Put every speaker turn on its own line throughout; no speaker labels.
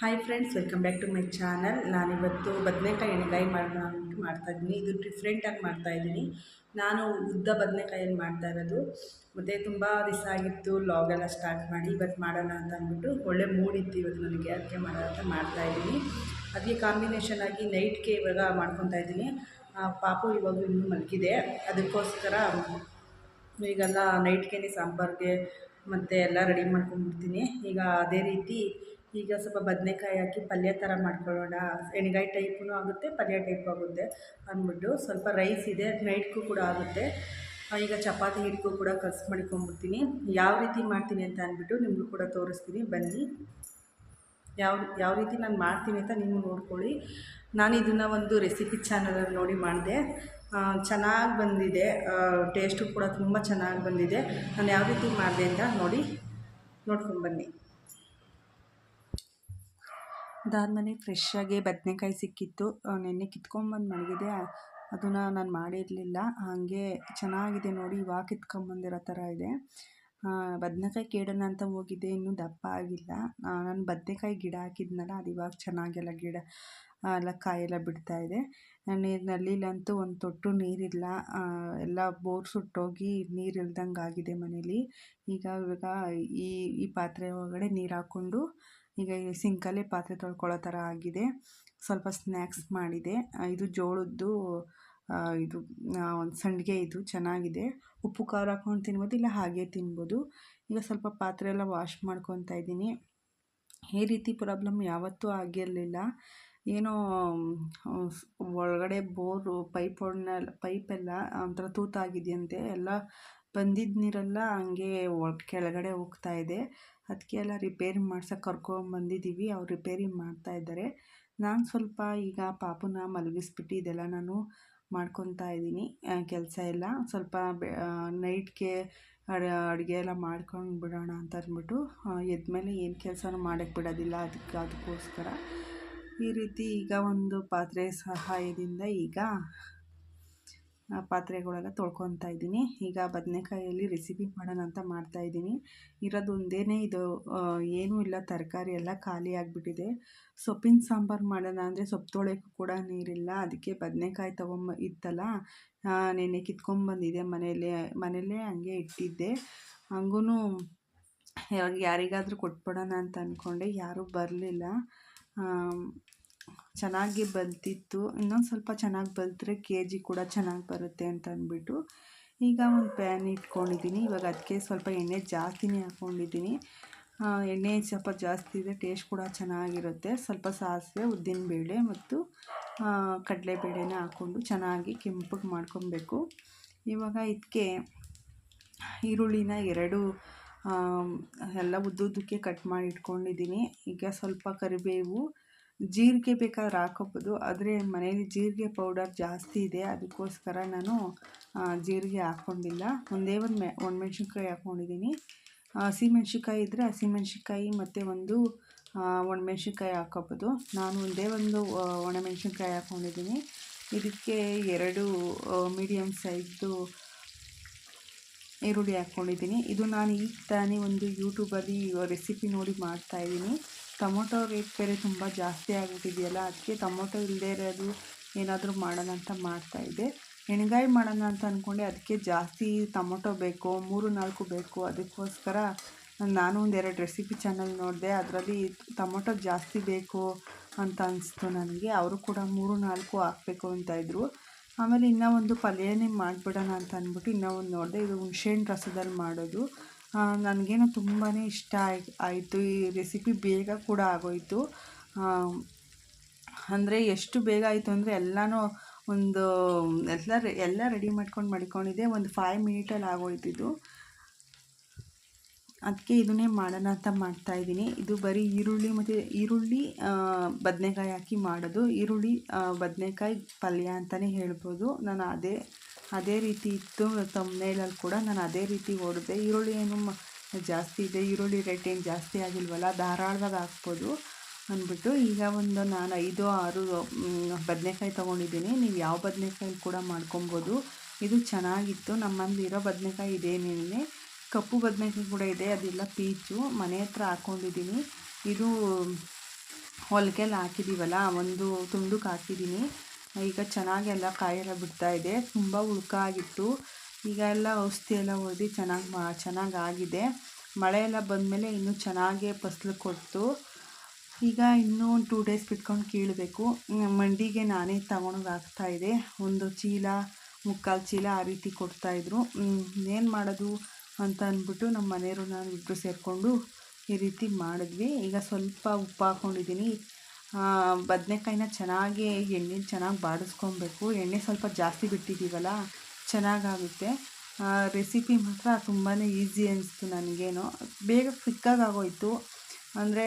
Hi friends welcome back to my channel ನಾನಿವತ್ತು ಬದನೆಕಾಯಿ ಎಣ್ಣೆಗಾಯಿ ಮಾಡೋಣ ಅಂದ್ಬಿಟ್ಟು ಮಾಡ್ತಾಯಿದ್ದೀನಿ ಇದು ಡಿಫ್ರೆಂಟಾಗಿ ಮಾಡ್ತಾಯಿದ್ದೀನಿ ನಾನು ಉದ್ದ ಬದನೆಕಾಯಲ್ಲಿ ಮಾಡ್ತಾ ಇರೋದು. ಮತ್ತು ತುಂಬ ದಿವಸ ಆಗಿತ್ತು ಲಾಗೆಲ್ಲ ಸ್ಟಾರ್ಟ್ ಮಾಡಿ ಇವತ್ತು ಮಾಡೋಣ ಅಂತ ಅಂದ್ಬಿಟ್ಟು ಒಳ್ಳೆ ಮೂಡಿತ್ತು ಇವತ್ತು ನನಗೆ. ಅದಕ್ಕೆ ಮಾಡೋಣ ಅಂತ ಮಾಡ್ತಾಯಿದ್ದೀನಿ ಅದಕ್ಕೆ ಕಾಂಬಿನೇಷನ್ ಆಗಿ ನೈಟ್ಗೆ ಇವಾಗ ಮಾಡ್ಕೊತಾ ಇದ್ದೀನಿ. ಪಾಪು ಇವಾಗ ಇನ್ನೂ ಮಲಗಿದೆ. ಅದಕ್ಕೋಸ್ಕರ ಈಗೆಲ್ಲ ನೈಟ್ಗೆ ಸಾಂಬಾರಿಗೆ ಮತ್ತು ಎಲ್ಲ ರೆಡಿ ಮಾಡ್ಕೊಂಡ್ಬಿಡ್ತೀನಿ. ಈಗ ಅದೇ ರೀತಿ ಈಗ ಸ್ವಲ್ಪ ಬದನೆಕಾಯಿ ಹಾಕಿ ಪಲ್ಯ ಥರ ಮಾಡ್ಕೊಳ್ಳೋಣ. ಎಣ್ಗಾಯಿ ಟೈಪೂ ಆಗುತ್ತೆ, ಪಲ್ಯ ಟೈಪ್ ಆಗುತ್ತೆ ಅಂದ್ಬಿಟ್ಟು ಸ್ವಲ್ಪ ರೈಸ್ ಇದೆ ನೈಟ್ಗೂ ಕೂಡ ಆಗುತ್ತೆ. ಈಗ ಚಪಾತಿ ಹಿಟ್ಟಿಗೂ ಕೂಡ ಕಸ್ ಮಾಡ್ಕೊಂಬಿಡ್ತೀನಿ. ಯಾವ ರೀತಿ ಮಾಡ್ತೀನಿ ಅಂತ ಅಂದ್ಬಿಟ್ಟು ನಿಮಗೂ ಕೂಡ ತೋರಿಸ್ತೀನಿ. ಬನ್ನಿ. ಯಾವ ಯಾವ ರೀತಿ ನಾನು ಮಾಡ್ತೀನಿ ಅಂತ ನೀವು ನೋಡ್ಕೊಳ್ಳಿ. ನಾನು ಇದನ್ನು ಒಂದು ರೆಸಿಪಿ ಚಾನಲಲ್ಲಿ ನೋಡಿ ಮಾಡಿದೆ. ಚೆನ್ನಾಗಿ ಬಂದಿದೆ. ಟೇಸ್ಟು ಕೂಡ ತುಂಬ ಚೆನ್ನಾಗಿ ಬಂದಿದೆ. ನಾನು ಯಾವ ರೀತಿ ಮಾಡಿದೆ ಅಂತ ನೋಡಿ ನೋಡ್ಕೊಂಡ್ಬನ್ನಿ ಅದಾದಮೇಲೆ ಫ್ರೆಶ್ಶಾಗೆ ಬದನೆಕಾಯಿ ಸಿಕ್ಕಿತ್ತು. ನೆನ್ನೆ ಕಿತ್ಕೊಂಬಂದು ಮಡಗಿದೆ ಅದನ್ನು ನಾನು ಮಾಡಿರಲಿಲ್ಲ. ಹಾಗೆ ಚೆನ್ನಾಗಿದೆ ನೋಡಿ ಇವಾಗ ಕಿತ್ಕೊಂಬಂದಿರೋ ಥರ ಇದೆ. ಬದನೆಕಾಯಿ ಕೇಳೋಣ ಅಂತ ಹೋಗಿದ್ದೆ. ಇನ್ನೂ ದಪ್ಪ ಆಗಿಲ್ಲ. ನಾನು ಬದನೆಕಾಯಿ ಗಿಡ ಹಾಕಿದ್ನಲ್ಲ, ಅದು ಇವಾಗ ಚೆನ್ನಾಗೆಲ್ಲ ಗಿಡ ಎಲ್ಲ ಕಾಯೆಲ್ಲ ಬಿಡ್ತಾ ಇದೆ. ನೀರು, ನಲ್ಲಿಲಂತೂ ಒಂದು ತೊಟ್ಟು ನೀರಿಲ್ಲ. ಎಲ್ಲ ಬೋರ್ ಸುಟ್ಟೋಗಿ ನೀರು ಇಲ್ದಂಗೆ ಆಗಿದೆ ಮನೇಲಿ. ಈಗ ಇವಾಗ ಈ ಈ ಪಾತ್ರೆ ಒಳಗಡೆ ನೀರು ಹಾಕ್ಕೊಂಡು ಈಗ ಈ ಸಿಂಕಲ್ಲಿ ಪಾತ್ರೆ ತೊಳ್ಕೊಳ್ಳೋ ಥರ ಆಗಿದೆ. ಸ್ವಲ್ಪ ಸ್ನ್ಯಾಕ್ಸ್ ಮಾಡಿದೆ. ಇದು ಜೋಳದ್ದು ಇದು ಒಂದು ಸಂಡಿಗೆ ಇದು ಚೆನ್ನಾಗಿದೆ. ಉಪ್ಪು, ಖಾರ ಹಾಕ್ಕೊಂಡು ತಿನ್ಬೋದು, ಇಲ್ಲ ಹಾಗೆ ತಿನ್ಬೋದು. ಈಗ ಸ್ವಲ್ಪ ಪಾತ್ರೆ ಎಲ್ಲ ವಾಶ್ ಮಾಡ್ಕೊತಾ ಇದ್ದೀನಿ. ಈ ರೀತಿ ಪ್ರಾಬ್ಲಮ್ ಯಾವತ್ತೂ ಆಗಿರಲಿಲ್ಲ. ಏನೋ ಒಳಗಡೆ ಬೋರು ಪೈಪ್ ಒಳನೆಲ್ಲ ಪೈಪೆಲ್ಲ ಒಂಥರ ತೂತಾಗಿದೆಯಂತೆ. ಎಲ್ಲ ಬಂದಿದ್ದ ನೀರೆಲ್ಲ ಹಂಗೆ ಒಳ, ಕೆಳಗಡೆ ಹೋಗ್ತಾ ಇದೆ. ಅದಕ್ಕೆ ಎಲ್ಲ ರಿಪೇರಿ ಮಾಡ್ಸೋಕೆ ಕರ್ಕೊಂಬಂದಿದ್ದೀವಿ ಅವ್ರು ರಿಪೇರಿ ಮಾಡ್ತಾ ಇದ್ದಾರೆ. ನಾನು ಸ್ವಲ್ಪ ಈಗ ಪಾಪುನ ಮಲಗಿಸ್ಬಿಟ್ಟು ಇದೆಲ್ಲ ನಾನು ಮಾಡ್ಕೊತಾ ಇದ್ದೀನಿ. ಕೆಲಸ ಎಲ್ಲ ಸ್ವಲ್ಪ ನೈಟ್ಗೆ ಅಡುಗೆ ಎಲ್ಲ ಮಾಡ್ಕೊಂಡು ಬಿಡೋಣ ಅಂತ ಅಂದ್ಬಿಟ್ಟು ಎದ್ಮೇಲೆ ಏನು ಕೆಲಸನೂ ಮಾಡೋಕ್ಕೆ ಬಿಡೋದಿಲ್ಲ ಅದಕ್ಕೆ ಅದಕ್ಕೋಸ್ಕರ. ಈ ರೀತಿ ಈಗ ಒಂದು ಪಾತ್ರೆ ಸಹಾಯದಿಂದ ಈಗ ಪಾತ್ರೆಗಳೆಲ್ಲ ತೊಳ್ಕೊತಾ ಇದ್ದೀನಿ. ಈಗ ಬದನೆಕಾಯಲ್ಲಿ ರೆಸಿಪಿ ಮಾಡೋಣ ಅಂತ ಮಾಡ್ತಾ ಇದ್ದೀನಿ. ಇರೋದು ಒಂದೇ ಇದು ಏನೂ ಇಲ್ಲ, ತರಕಾರಿ ಎಲ್ಲ ಖಾಲಿ ಆಗಿಬಿಟ್ಟಿದೆ. ಸೊಪ್ಪಿನ ಸಾಂಬಾರು ಮಾಡೋಣ ಅಂದರೆ ಸೊಪ್ಪು ತೊಳೆಯೋಕ್ಕೂ ಕೂಡ ನೀರಿಲ್ಲ. ಅದಕ್ಕೆ ಬದನೆಕಾಯಿ ತೊಗೊಂಬ, ಇತ್ತಲ್ಲ ನೆನ್ನೆ ಕಿತ್ಕೊಂಬಂದಿದೆ ಮನೆಯಲ್ಲೇ ಮನೆಯಲ್ಲೇ ಹಂಗೆ ಇಟ್ಟಿದ್ದೆ. ಹಂಗೂ ಯಾರಿಗಾದರೂ ಕೊಟ್ಬಿಡೋಣ ಅಂತ ಅಂದ್ಕೊಂಡೆ ಯಾರೂ ಬರಲಿಲ್ಲ. ಚೆನ್ನಾಗಿ ಬಲ್ತಿತ್ತು ಇನ್ನೊಂದು ಸ್ವಲ್ಪ ಚೆನ್ನಾಗಿ ಬಂದರೆ ಕೆ ಜಿ ಕೂಡ ಚೆನ್ನಾಗಿ ಬರುತ್ತೆ ಅಂತ ಅಂದ್ಬಿಟ್ಟು ಈಗ ಒಂದು ಪ್ಯಾನ್ ಇಟ್ಕೊಂಡಿದ್ದೀನಿ ಇವಾಗ ಅದಕ್ಕೆ ಸ್ವಲ್ಪ ಎಣ್ಣೆ ಜಾಸ್ತಿನೇ ಹಾಕ್ಕೊಂಡಿದ್ದೀನಿ ಎಣ್ಣೆ ಸ್ವಲ್ಪ ಜಾಸ್ತಿ ಇದೆ ಟೇಸ್ಟ್ ಕೂಡ ಚೆನ್ನಾಗಿರುತ್ತೆ. ಸ್ವಲ್ಪ ಸಾಸಿವೆ ಉದ್ದಿನಬೇಳೆ ಮತ್ತು ಕಡಲೆ ಕಡಲೆಬೇಳೆನ ಹಾಕ್ಕೊಂಡು ಚೆನ್ನಾಗಿ ಕೆಂಪಗೆ ಮಾಡ್ಕೊಬೇಕು. ಇವಾಗ ಇದಕ್ಕೆ ಈರುಳ್ಳಿನ ಎರಡು ಎಲ್ಲ ಉದ್ದುದ್ದಕ್ಕೆ ಕಟ್ ಮಾಡಿ ಇಟ್ಕೊಂಡಿದ್ದೀನಿ ಈಗ ಸ್ವಲ್ಪ ಕರಿಬೇವು ಜೀರಿಗೆ ಬೇಕಾದ್ರೆ ಹಾಕೋಬೋದು. ಆದರೆ ಮನೆಯಲ್ಲಿ ಜೀರಿಗೆ ಪೌಡರ್ ಜಾಸ್ತಿ ಇದೆ. ಅದಕ್ಕೋಸ್ಕರ ನಾನು ಜೀರಿಗೆ ಹಾಕ್ಕೊಂಡಿಲ್ಲ ಒಂದೇ ಒಂದು ಮೆ ಒಣಮೆಣ್ಸಿನ್ಕಾಯಿ ಹಾಕ್ಕೊಂಡಿದ್ದೀನಿ ಹಸಿಮೆಣ್ಸಿನ್ಕಾಯಿ ಇದ್ದರೆ ಹಸಿಮೆಣ್ಸಿನ್ಕಾಯಿ ಮತ್ತು ಒಂದು ಒಣಮೆಣ್ಸಿನ್ಕಾಯಿ ಹಾಕೋಬೋದು. ನಾನು ಒಂದೇ ಒಂದು ಒಣಮೆಣ್ಸಿನ್ಕಾಯಿ ಹಾಕ್ಕೊಂಡಿದ್ದೀನಿ ಇದಕ್ಕೆ ಎರಡು ಮೀಡಿಯಮ್ ಸೈಜ್ದು ಈರುಳ್ಳಿ ಹಾಕ್ಕೊಂಡಿದ್ದೀನಿ ಇದು ನಾನು ಈಗ ತಾನೇ ಒಂದು ಯೂಟ್ಯೂಬಲ್ಲಿ ರೆಸಿಪಿ ನೋಡಿ ಮಾಡ್ತಾಯಿದ್ದೀನಿ ಟೊಮೊಟೊ ರೇಟ್ ಬೇರೆ ತುಂಬ ಜಾಸ್ತಿ ಆಗಿಬಿಟ್ಟಿದೆಯಲ್ಲ, ಅದಕ್ಕೆ ಟೊಮೊಟೊ ಇಲ್ಲದೇ ಇರೋದು ಏನಾದರೂ ಮಾಡೋಣ ಅಂತ ಮಾಡ್ತಾಯಿದ್ದೆ ಎಣ್ಗಾಯಿ ಮಾಡೋಣ ಅಂತ ಅಂದ್ಕೊಂಡೆ ಅದಕ್ಕೆ ಜಾಸ್ತಿ ಟೊಮೊಟೊ ಬೇಕು, ಮೂರು ನಾಲ್ಕು ಬೇಕು. ಅದಕ್ಕೋಸ್ಕರ ನಾನು ಒಂದೆರಡು ರೆಸಿಪಿ ಚಾನಲ್ ನೋಡಿದೆ, ಅದರಲ್ಲಿ ಟೊಮೊಟೊ ಜಾಸ್ತಿ ಬೇಕು ಅಂತ ಅನಿಸ್ತು ನನಗೆ. ಅವರು ಕೂಡ ಮೂರು ನಾಲ್ಕು ಹಾಕಬೇಕು ಅಂತ ಇದ್ದರು ಆಮೇಲೆ ಇನ್ನೂ ಒಂದು ಪಲ್ಯನೇ ಮಾಡಿಬಿಡೋಣ ಅಂತ ಅಂದ್ಬಿಟ್ಟು ಇನ್ನೂ ಒಂದು ನೋಡಿದೆ. ಇದು ಹುಣ್ಸೆಹಣ್ಣು ರಸದಲ್ಲಿ ಮಾಡೋದು. ನನಗೇನೋ ತುಂಬಾ ಇಷ್ಟ ಆಯ್ತು ಈ ರೆಸಿಪಿ ಬೇಗ ಕೂಡ ಆಗೋಯಿತು. ಅಂದರೆ ಎಷ್ಟು ಬೇಗ ಆಯಿತು ಅಂದರೆ ಎಲ್ಲನೂ ಒಂದು, ಎಲ್ಲ ಎಲ್ಲ ರೆಡಿ ಮಾಡ್ಕೊಂಡು ಮಡ್ಕೊಂಡಿದ್ದೆ. ಒಂದು ಫೈವ್ ಮಿನಿಟಲ್ಲಿ ಆಗೋಯ್ತಿದ್ದು ಅದಕ್ಕೆ ಇದನ್ನೇ ಮಾಡೋಣ ಅಂತ ಮಾಡ್ತಾಯಿದ್ದೀನಿ ಇದು ಬರೀ ಈರುಳ್ಳಿ ಮತ್ತು ಈರುಳ್ಳಿ ಬದನೆಕಾಯಿ ಹಾಕಿ ಮಾಡೋದು. ಈರುಳ್ಳಿ ಬದನೆಕಾಯಿ ಪಲ್ಯ ಅಂತಲೇ ಹೇಳ್ಬೋದು. ನಾನು ಅದೇ ಅದೇ ರೀತಿ ಇತ್ತು. ತಮ್ಮನೇಲಲ್ಲಿ ಕೂಡ ನಾನು ಅದೇ ರೀತಿ ಹೊಡೆದೆ ಈರುಳ್ಳಿ ಏನು ಜಾಸ್ತಿ ಇದೆ. ಈರುಳ್ಳಿ ರೇಟ್ ಏನು ಜಾಸ್ತಿ ಆಗಿಲ್ವಲ್ಲ, ಧಾರಾಳವಾಗಿ ಹಾಕ್ಬೋದು ಅಂದ್ಬಿಟ್ಟು ಈಗ ಒಂದು ನಾನು ಐದು, ಆರು ಬದನೆಕಾಯಿ ತೊಗೊಂಡಿದ್ದೀನಿ. ನೀವು ಯಾವ ಬದನೆಕಾಯಿ ಕೂಡ ಮಾಡ್ಕೊಬೋದು. ಇದು ಚೆನ್ನಾಗಿತ್ತು. ನಮ್ಮಲ್ಲಿ ಇರೋ ಬದನೆಕಾಯಿ ಇದೇನೇನೆ ಕಪ್ಪು ಬದನೆಕಾಯಿ ಕೂಡ ಇದೆ. ಅದೆಲ್ಲ, ಪೀಚು. ಮನೆ ಹತ್ರ ಹಾಕ್ಕೊಂಡಿದ್ದೀನಿ ಇದು ಹೊಲಿಗೆಲ್ಲ ಹಾಕಿದ್ದೀವಲ್ಲ ಒಂದು ತುಂಡುಕ್ಕೆ ಹಾಕಿದ್ದೀನಿ ಈಗ ಚೆನ್ನಾಗಿ ಎಲ್ಲ ಕಾಯೆಲ್ಲ ಬಿಡ್ತಾ ಇದೆ. ತುಂಬ ಉಳ್ಕಾಗಿತ್ತು ಈಗ ಎಲ್ಲ ಔಷಧಿ ಎಲ್ಲ ಹೊಡೆದು ಚೆನ್ನಾಗಿ ಮಾ, ಚೆನ್ನಾಗಿ ಆಗಿದೆ. ಮಳೆ ಎಲ್ಲ ಬಂದಮೇಲೆ ಇನ್ನೂ ಚೆನ್ನಾಗೇ ಫಸಲು ಕೊಡ್ತು. ಈಗ ಇನ್ನೂ ಒಂದು ಟೂ ಡೇಸ್ ಬಿಟ್ಕೊಂಡು ಕೀಳಬೇಕು. ಮಂಡಿಗೆ ನಾನೇ ತಗೊಂಡೋಗಿ ಹಾಕ್ತಾಯಿದ್ದೆ ಒಂದು ಚೀಲ, ಮುಕ್ಕಾಲು ಚೀಲ ಆ ರೀತಿ ಕೊಡ್ತಾಯಿದ್ರು ಏನು ಮಾಡೋದು ಅಂತ ಅಂದ್ಬಿಟ್ಟು ನಮ್ಮ ಮನೆಯವರು ನಾನು ಇಬ್ಬರು ಸೇರಿಕೊಂಡು ಈ ರೀತಿ ಮಾಡಿದ್ವಿ. ಈಗ ಸ್ವಲ್ಪ ಉಪ್ಪು ಹಾಕ್ಕೊಂಡಿದ್ದೀನಿ ಬದನೆಕಾಯಿನ ಚೆನ್ನಾಗಿ ಎಣ್ಣೆ ಚೆನ್ನಾಗಿ ಬಾಡಿಸ್ಕೊಬೇಕು. ಎಣ್ಣೆ ಸ್ವಲ್ಪ ಜಾಸ್ತಿ ಬಿಟ್ಟಿದ್ದೀವಲ್ಲ, ಚೆನ್ನಾಗಾಗುತ್ತೆ. ರೆಸಿಪಿ ಮಾತ್ರ ತುಂಬಾ ಈಸಿ ಅನಿಸ್ತು ನನಗೇನು. ಬೇಗ ಕ್ವಿಕ್ಕಾಗೋಯಿತು ಅಂದರೆ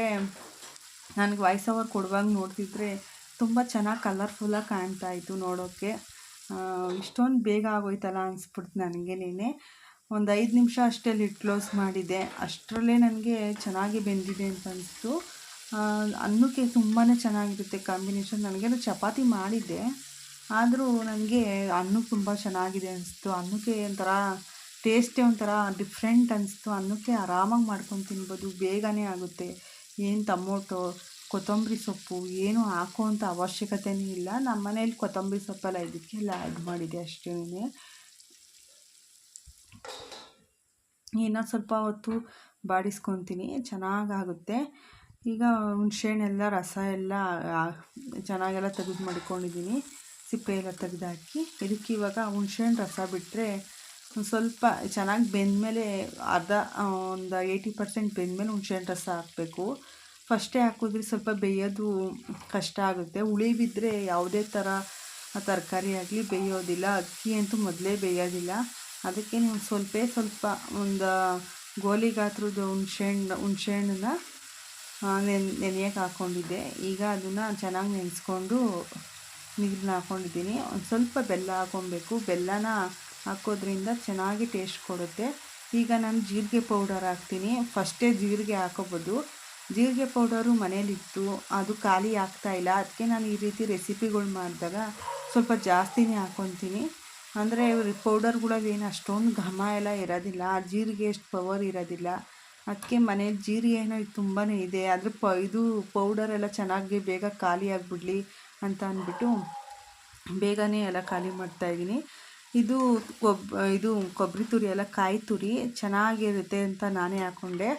ನನಗೆ ವಾಯ್ಸ್ ಓವರ್ ಕೊಡುವಾಗ ನೋಡ್ತಿದ್ರೆ ತುಂಬ ಚೆನ್ನಾಗಿ ಕಲರ್ಫುಲ್ಲಾಗಿ ಕಾಣ್ತಾ ಇತ್ತು ನೋಡೋಕ್ಕೆ ಇಷ್ಟೊಂದು ಬೇಗ ಆಗೋಯ್ತಲ್ಲ ಅನಿಸ್ಬಿಡ್ತು ನೀನೆ. ಒಂದು ಐದು ನಿಮಿಷ ಅಷ್ಟೇ ಲಿಟ್ ಕ್ಲೋಸ್ ಮಾಡಿದ್ದೆ ಅಷ್ಟರಲ್ಲೇ ನನಗೆ ಚೆನ್ನಾಗಿ ಬೆಂದಿದೆ ಅಂತ ಅನಿಸ್ತು. ಅನ್ನಕ್ಕೆ ತುಂಬಾ ಚೆನ್ನಾಗಿರುತ್ತೆ ಕಾಂಬಿನೇಷನ್ ನನಗೇನು ಚಪಾತಿ ಮಾಡಿದ್ದೆ. ಆದರೂ ನನಗೆ ಅನ್ನಕ್ಕೆ ತುಂಬ ಚೆನ್ನಾಗಿದೆ ಅನಿಸ್ತು. ಅನ್ನಕ್ಕೆ ಒಂಥರ ಟೇಸ್ಟೇ ಒಂಥರ ಡಿಫ್ರೆಂಟ್ ಅನಿಸ್ತು. ಅನ್ನಕ್ಕೆ ಆರಾಮಾಗಿ ಮಾಡ್ಕೊಂಡು ತಿನ್ಬೋದು. ಬೇಗನೆ ಆಗುತ್ತೆ. ಏನು ಟಮೋಟೊ, ಕೊತ್ತಂಬರಿ ಸೊಪ್ಪು, ಏನು ಹಾಕುವಂಥ ಅವಶ್ಯಕತೆನೇ ಇಲ್ಲ. ನಮ್ಮ ಮನೇಲಿ ಕೊತ್ತಂಬರಿ ಸೊಪ್ಪೆಲ್ಲ ಇದಕ್ಕೆಲ್ಲ ಆ್ಯಡ್ ಮಾಡಿದೆ ಅಷ್ಟೇ ಇನ್ನೂ ಸ್ವಲ್ಪ ಹೊತ್ತು ಬಾಡಿಸ್ಕೊತೀನಿ. ಚೆನ್ನಾಗಾಗುತ್ತೆ ಈಗ ಹುಣ್ಸೆಹಣ್ಣೆಲ್ಲ ರಸ ಎಲ್ಲ ಚೆನ್ನಾಗೆಲ್ಲ ತೆಗೆದು ಮಾಡ್ಕೊಂಡಿದ್ದೀನಿ ಸಿಪ್ಪೆ ಎಲ್ಲ ತೆಗೆದಾಕಿ ಇದಕ್ಕೆ ಇವಾಗ ಹುಣ್ಸೆಹಣ್ಣು ರಸ ಬಿಟ್ಟರೆ ಸ್ವಲ್ಪ ಚೆನ್ನಾಗಿ ಬೆಂದಮೇಲೆ ಅರ್ಧ ಒಂದು ಏಯ್ಟಿ ಪರ್ಸೆಂಟ್ ಬೆಂದಮೇಲೆ ಹುಣ್ಸೆಹಣ್ಣು ರಸ ಹಾಕಬೇಕು. ಫಸ್ಟೇ ಹಾಕಿದ್ರೆ ಸ್ವಲ್ಪ ಬೇಯೋದು ಕಷ್ಟ ಆಗುತ್ತೆ. ಹುಳಿ ಬಿದ್ದರೆ ಯಾವುದೇ ಥರ ತರಕಾರಿ ಆಗಲಿ ಬೇಯೋದಿಲ್ಲ. ಅಕ್ಕಿ ಅಂತೂ ಮೊದಲೇ ಬೇಯೋದಿಲ್ಲ. ಅದಕ್ಕೆ ನೀವು ಸ್ವಲ್ಪ ಸ್ವಲ್ಪ ಒಂದು ಗೋಲಿ ಗಾತ್ರದ ಹುಣ್ಸೆಹಣ್ಣು ಹುಣ್ಸೆಹಣ್ಣನ್ನ ನೆನ್ ನೆನೆಯಕ್ಕೆ ಹಾಕ್ಕೊಂಡಿದ್ದೆ ಈಗ ಅದನ್ನು ಚೆನ್ನಾಗಿ ನೆನೆಸ್ಕೊಂಡು ನೀರನ್ನ ಹಾಕ್ಕೊಂಡಿದ್ದೀನಿ ಒಂದು ಸ್ವಲ್ಪ ಬೆಲ್ಲ ಹಾಕ್ಕೊಬೇಕು ಬೆಲ್ಲನ ಹಾಕೋದ್ರಿಂದ ಚೆನ್ನಾಗಿ ಟೇಸ್ಟ್ ಕೊಡುತ್ತೆ. ಈಗ ನಾನು ಜೀರಿಗೆ ಪೌಡರ್ ಹಾಕ್ತೀನಿ. ಫಸ್ಟೇ ಜೀರಿಗೆ ಹಾಕೋಬೋದು. ಜೀರಿಗೆ ಪೌಡರು ಮನೇಲಿತ್ತು. ಅದು ಖಾಲಿ ಆಗ್ತಾಯಿಲ್ಲ ಅದಕ್ಕೆ ನಾನು ಈ ರೀತಿ ರೆಸಿಪಿಗಳು ಮಾಡಿದಾಗ ಸ್ವಲ್ಪ ಜಾಸ್ತಿನೇ ಹಾಕ್ಕೊತೀನಿ ಅಂದರೆ ಪೌಡರ್ಗಳಲ್ಲಿ ಏನು ಅಷ್ಟೊಂದು ಘಮ ಎಲ್ಲ ಇರೋದಿಲ್ಲ. ಜೀರಿಗೆ ಎಷ್ಟು ಪವರ್ ಇರೋದಿಲ್ಲ. ಅದಕ್ಕೆ ಮನೇಲಿ ಜೀರಿಗೆ ಏನೋ ತುಂಬಾ ಇದೆ. ಆದರೆ ಪ ಇದು ಪೌಡರೆಲ್ಲ ಚೆನ್ನಾಗಿ ಬೇಗ ಖಾಲಿ ಆಗಿಬಿಡ್ಲಿ ಅಂತ ಅಂದ್ಬಿಟ್ಟು ಬೇಗನೆ ಎಲ್ಲ ಖಾಲಿ ಮಾಡ್ತಾಯಿದ್ದೀನಿ ಇದು ಕೊಬ್, ಇದು ಕೊಬ್ಬರಿ ತುರಿ ಎಲ್ಲ ಕಾಯಿ ತುರಿ. ಚೆನ್ನಾಗಿರುತ್ತೆ ಅಂತ ನಾನೇ ಹಾಕ್ಕೊಂಡೆ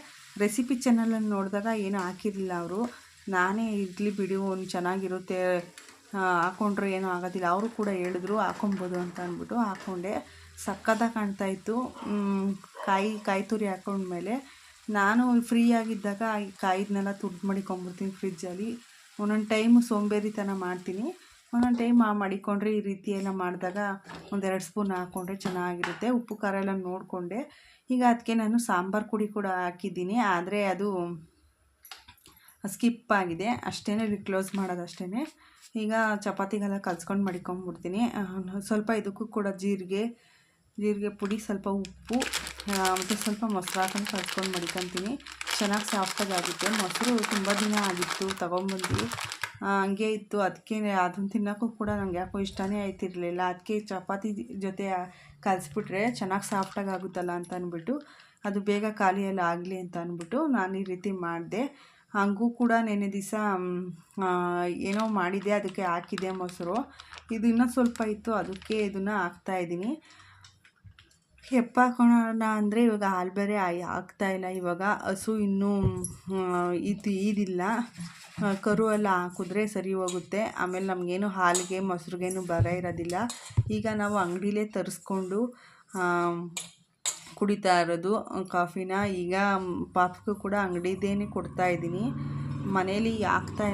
ರೆಸಿಪಿ ಚಾನಲನ್ನು ನೋಡಿದಾಗ ಏನು ಹಾಕಿರಲಿಲ್ಲ ಅವರು. ನಾನೇ ಇರಲಿ ಬಿಡಿ, ಒಂದು ಚೆನ್ನಾಗಿರುತ್ತೆ. ಹಾಕ್ಕೊಂಡ್ರೆ ಏನೂ ಆಗೋದಿಲ್ಲ. ಅವರು ಕೂಡ ಹೇಳಿದ್ರು, ಹಾಕೊಬೋದು ಅಂತ ಅಂದ್ಬಿಟ್ಟು ಹಾಕ್ಕೊಂಡೆ ಸಕ್ಕತ್ತಾಗಿ ಕಾಣ್ತಾಯಿತ್ತು ಕಾಯಿ ಕಾಯಿ ತುರಿ ಹಾಕ್ಕೊಂಡ್ಮೇಲೆ ನಾನು ಫ್ರೀ ಆಗಿದ್ದಾಗ ಈ ಕಾಯಿದನ್ನೆಲ್ಲ ತುರ್ದು ಮಡಿಕೊಂಡ್ಬಿಡ್ತೀನಿ ಫ್ರಿಜ್ಜಲ್ಲಿ ಒಂದೊಂದು ಟೈಮ್ ಸೋಂಬೇರಿತನ ಮಾಡ್ತೀನಿ. ಒಂದೊಂದು ಟೈಮ್ ಆ ಮಡಿಕೊಂಡ್ರೆ ಈ ರೀತಿ ಎಲ್ಲ ಮಾಡಿದಾಗ ಒಂದೆರಡು ಸ್ಪೂನ್ ಹಾಕ್ಕೊಂಡ್ರೆ ಚೆನ್ನಾಗಿರುತ್ತೆ. ಉಪ್ಪು, ಖಾರ ಎಲ್ಲ ನೋಡಿಕೊಂಡೆ. ಈಗ ಅದಕ್ಕೆ ನಾನು ಸಾಂಬಾರು ಪುಡಿ ಕೂಡ ಹಾಕಿದ್ದೀನಿ. ಆದರೆ ಅದು ಸ್ಕಿಪ್ ಆಗಿದೆ. ಅಷ್ಟೇ ಕ್ಲೋಸ್ ಮಾಡೋದು ಅಷ್ಟೇ ಈಗ ಚಪಾತಿಗೆಲ್ಲ ಕಲ್ಸ್ಕೊಂಡು ಮಡಿಕೊಂಬಿಡ್ತೀನಿ ಸ್ವಲ್ಪ ಇದಕ್ಕೂ ಕೂಡ ಜೀರಿಗೆ ಜೀರಿಗೆ ಪುಡಿ, ಸ್ವಲ್ಪ ಉಪ್ಪು. ಮತ್ತು ಸ್ವಲ್ಪ ಮೊಸರು ಹಾಕೊಂಡು ಕಲ್ಸ್ಕೊಂಡು ಮಡಿಕೊಂತೀನಿ. ಚೆನ್ನಾಗಿ ಸಾಫ್ಟಾಗಿ ಆಗುತ್ತೆ ಮೊಸರು ತುಂಬ ದಿನ ಆಗಿತ್ತು ತೊಗೊಂಬಂದು ಹಂಗೆ ಇತ್ತು. ಅದಕ್ಕೆ ಅದನ್ನು ತಿನ್ನೋಕ್ಕೂ ಕೂಡ ನನಗೆ ಯಾಕೋ ಇಷ್ಟನೇ ಆಯ್ತಿರಲಿಲ್ಲ. ಅದಕ್ಕೆ ಚಪಾತಿ ಜೊತೆ ಕಲಿಸ್ಬಿಟ್ರೆ ಚೆನ್ನಾಗಿ ಸಾಫ್ಟಾಗಿ ಆಗುತ್ತಲ್ಲ ಅಂತ ಅಂದ್ಬಿಟ್ಟು, ಅದು ಬೇಗ ಖಾಲಿಯಲ್ಲಿ ಆಗಲಿ ಅಂತ ಅಂದ್ಬಿಟ್ಟು ನಾನು ಈ ರೀತಿ ಮಾಡಿದೆ. ಹಾಗೂ ಕೂಡ ನೆನೆ ದಿವಸ ಏನೋ ಮಾಡಿದೆ. ಅದಕ್ಕೆ ಹಾಕಿದೆ ಮೊಸರು. ಇದು ಇನ್ನೂ ಸ್ವಲ್ಪ ಇತ್ತು. ಅದಕ್ಕೆ ಇದನ್ನು ಹಾಕ್ತಾಯಿದ್ದೀನಿ ಹಾಕೋಣ ಅಂದರೆ ಇವಾಗ ಹಾಲು ಬೇರೆ ಇಲ್ಲ. ಇವಾಗ ಹಸು ಇನ್ನೂ ಇದು ಇದಿಲ್ಲ. ಕರು ಎಲ್ಲ ಹಾಕಿದ್ರೆ ಸರಿ ಹೋಗುತ್ತೆ. ಆಮೇಲೆ ನಮಗೇನು ಹಾಲಿಗೆ, ಮೊಸರಿಗೇನು ಬರ ಇರೋದಿಲ್ಲ. ಈಗ ನಾವು ಅಂಗಡಿಲೇ ತರಿಸ್ಕೊಂಡು ಕುಡಿತಾ ಇರೋದು, ಕಾಫಿನ. ಈಗ ಪಾಪಕ್ಕೂ ಕೂಡ ಅಂಗಡಿದೇನೆ ಕೊಡ್ತಾಯಿದ್ದೀನಿ ಮನೇಲಿ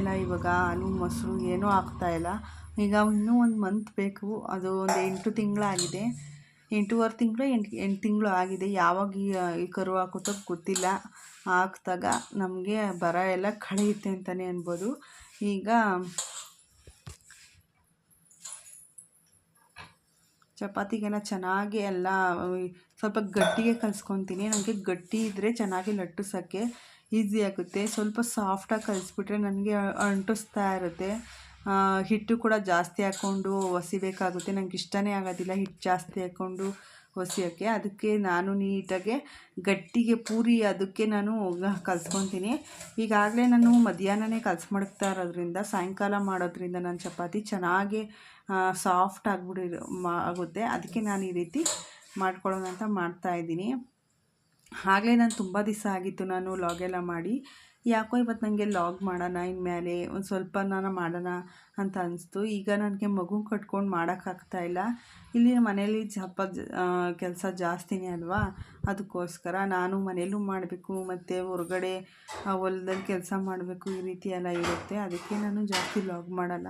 ಇಲ್ಲ ಇವಾಗ. ಹಾಲು, ಮೊಸರು ಏನೂ ಆಗ್ತಾಯಿಲ್ಲ ಈಗ ಇನ್ನೂ ಒಂದು ಮಂತ್ ಬೇಕು. ಅದು ಒಂದು ಎಂಟು ತಿಂಗಳಾಗಿದೆ. ಎಂಟೂವರೆ ತಿಂಗಳು, ಎಂಟು ಎಂಟು ತಿಂಗಳು ಆಗಿದೆ. ಯಾವಾಗ ಈ ಕರು ಹಾಕುತ್ತೋ ಗೊತ್ತಿಲ್ಲ. ಹಾಕ್ದಾಗ ನಮಗೆ ಬರ ಎಲ್ಲ ಕಳೆಯುತ್ತೆ ಅಂತಲೇ ಅನ್ಬೋದು. ಈಗ ಚಪಾತಿಗೆಲ್ಲ ಚೆನ್ನಾಗಿ ಎಲ್ಲ ಸ್ವಲ್ಪ ಗಟ್ಟಿಗೆ ಕಲಿಸ್ಕೊತೀನಿ. ನನಗೆ ಗಟ್ಟಿ ಇದ್ದರೆ ಚೆನ್ನಾಗಿ ಲಟ್ಟಿಸೋಕ್ಕೆ ಈಸಿ ಆಗುತ್ತೆ. ಸ್ವಲ್ಪ ಸಾಫ್ಟಾಗಿ ಕಲಿಸ್ಬಿಟ್ರೆ ನನಗೆ ಅಂಟಿಸ್ತಾ ಇರುತ್ತೆ. ಹಿಟ್ಟು ಕೂಡ ಜಾಸ್ತಿ ಹಾಕ್ಕೊಂಡು ಒಸಿಬೇಕಾಗುತ್ತೆ ನಂಗೆ ಇಷ್ಟನೇ ಆಗೋದಿಲ್ಲ ಹಿಟ್ಟು ಜಾಸ್ತಿ ಹಾಕ್ಕೊಂಡು ಒಸಿಯೋಕ್ಕೆ ಅದಕ್ಕೆ ನಾನು ನೀಟಾಗೆ ಗಟ್ಟಿಗೆ ಪೂರಿ ಅದಕ್ಕೆ ನಾನು ಕಲ್ಸ್ಕೊತೀನಿ. ಈಗಾಗಲೇ ನಾನು ಮಧ್ಯಾಹ್ನನೇ ಕಲ್ಸಿ ಮಡಗ್ತಾ ಇರೋದ್ರಿಂದ, ಸಾಯಂಕಾಲ ಮಾಡೋದ್ರಿಂದ ನಾನು ಚಪಾತಿ ಚೆನ್ನಾಗಿ ಸಾಫ್ಟ್ ಆಗಿಬಿಡಿ ಆಗುತ್ತೆ. ಅದಕ್ಕೆ ನಾನು ಈ ರೀತಿ ಮಾಡ್ಕೊಳ್ಳೋಣ ಅಂತ ಮಾಡ್ತಾಯಿದ್ದೀನಿ ಆಗಲೇ ನಾನು ತುಂಬ ದಿವಸ ಆಗಿತ್ತು ನಾನು ಲಾಗೆಲ್ಲ ಮಾಡಿ. ಯಾಕೋ ಇವತ್ತು ನನಗೆ ಲಾಗ್ ಮಾಡೋಣ ಇನ್ಮೇಲೆ ಒಂದು ಸ್ವಲ್ಪ ನಾನು ಮಾಡೋಣ ಅಂತ ಅನಿಸ್ತು. ಈಗ ನನಗೆ ಮಗು ಕಟ್ಕೊಂಡು ಮಾಡೋಕ್ಕಾಗ್ತಾ ಇಲ್ಲ. ಇಲ್ಲಿ ಮನೇಲಿ ಸ್ವಲ್ಪ ಕೆಲಸ ಜಾಸ್ತಿನೇ ಅಲ್ವಾ? ಅದಕ್ಕೋಸ್ಕರ ನಾನು ಮನೇಲೂ ಮಾಡಬೇಕು, ಮತ್ತು ಹೊರಗಡೆ ಹೊಲದಲ್ಲಿ ಕೆಲಸ ಮಾಡಬೇಕು ಈ ರೀತಿ ಎಲ್ಲ ಇರುತ್ತೆ. ಅದಕ್ಕೆ ನಾನು ಜಾಸ್ತಿ ಲಾಗ್ ಮಾಡಲ್ಲ.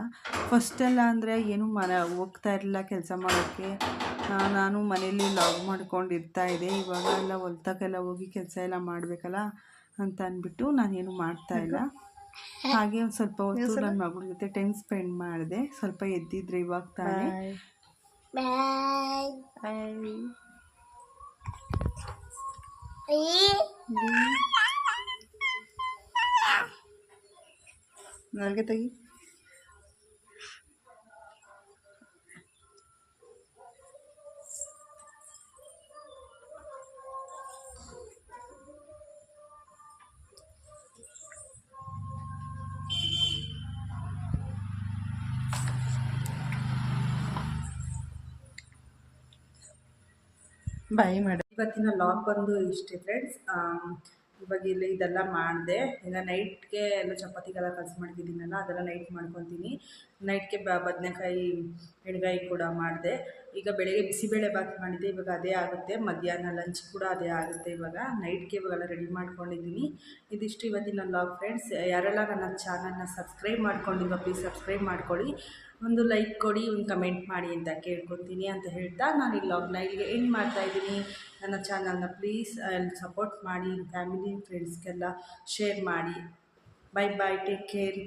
ಫಸ್ಟೆಲ್ಲ ಅಂದರೆ ಏನು ಮನೆ ಹೋಗ್ತಾ ಇರಲಿಲ್ಲ ಕೆಲಸ ಮಾಡೋಕ್ಕೆ. ನಾನು ಮನೇಲಿ ಲಾಗ್ ಮಾಡ್ಕೊಂಡು ಇರ್ತಾಯಿದ್ದೆ ಇವಾಗ ಎಲ್ಲ ಹೊಲ್ತಕ್ಕೆಲ್ಲ ಹೋಗಿ ಕೆಲಸ ಎಲ್ಲ ಮಾಡಬೇಕಲ್ಲ? ಅಂತ ಅಂದ್ಬಿಟ್ಟು ನಾನೇನು ಮಾಡ್ತಾಯಿಲ್ಲ ಹಾಗೆ ಒಂದು ಸ್ವಲ್ಪ ಹೊತ್ತು ನನ್ನ ಮಗಳ ಜೊತೆ ಟೈಮ್ ಸ್ಪೆಂಡ್ ಮಾಡಿದೆ. ಸ್ವಲ್ಪ ಎದ್ದಿದ್ರೆ ಇವಾಗ ತಾನೇ. ನನಗೆ ತೆಗಿ. ಬಾಯಿ ಮಾಡಿ. ಇವತ್ತಿನ ಲಾಗ್ ಬಂದು ಇಷ್ಟೇ ಫ್ರೆಂಡ್ಸ್ ಇವಾಗ ಇಲ್ಲಿ ಇದೆಲ್ಲ ಮಾಡಿದೆ. ಈಗ ನೈಟ್ಗೆ ಎಲ್ಲ ಚಪಾತಿಗೆಲ್ಲ ಕಲ್ಸಿ ಮಾಡಿದ್ದೀನಲ್ಲ ಅದೆಲ್ಲ ನೈಟ್ ಮಾಡ್ಕೊತೀನಿ. ನೈಟ್ಗೆ ಬ ಬದನೆಕಾಯಿ, ಎಣ್ಗಾಯಿ ಕೂಡ ಮಾಡಿದೆ. ಈಗ ಬೆಳಗ್ಗೆ ಬಿಸಿಬೇಳೆ ಬಾತ್ ಮಾಡಿದ್ದೆ, ಇವಾಗ ಅದೇ ಆಗುತ್ತೆ. ಮಧ್ಯಾಹ್ನ ಲಂಚ್ ಕೂಡ ಅದೇ ಆಗುತ್ತೆ ಇವಾಗ. ನೈಟ್ಗೆ ಇವಾಗೆಲ್ಲ ರೆಡಿ ಮಾಡ್ಕೊಂಡಿದ್ದೀನಿ. ಇದಿಷ್ಟು ಇವತ್ತಿನ ಲಾಗ್ ಫ್ರೆಂಡ್ಸ್ ಯಾರೆಲ್ಲ ನನ್ನ ಚಾನಲ್ನ ಸಬ್ಸ್ಕ್ರೈಬ್ ಮಾಡ್ಕೊಂಡಿಲ್ಲ ಪ್ಲೀಸ್ ಸಬ್ಸ್ಕ್ರೈಬ್ ಮಾಡ್ಕೊಳ್ಳಿ. ಒಂದು ಲೈಕ್ ಕೊಡಿ, ಒಂದು ಕಮೆಂಟ್ ಮಾಡಿ ಅಂತ ಕೇಳ್ಕೊತೀನಿ ಅಂತ ಹೇಳ್ತಾ ನಾನು ಈ ಲಾಗ್ನ ಇಲ್ಲಿಗೆ ಎಂಡ್ ಮಾಡ್ತಾಯಿದ್ದೀನಿ ನನ್ನ ಚಾನಲ್ನ ಪ್ಲೀಸ್ ಸಪೋರ್ಟ್ ಮಾಡಿ ಫ್ಯಾಮಿಲಿ ಫ್ರೆಂಡ್ಸ್ಗೆಲ್ಲ ಶೇರ್ ಮಾಡಿ. Bye bye take care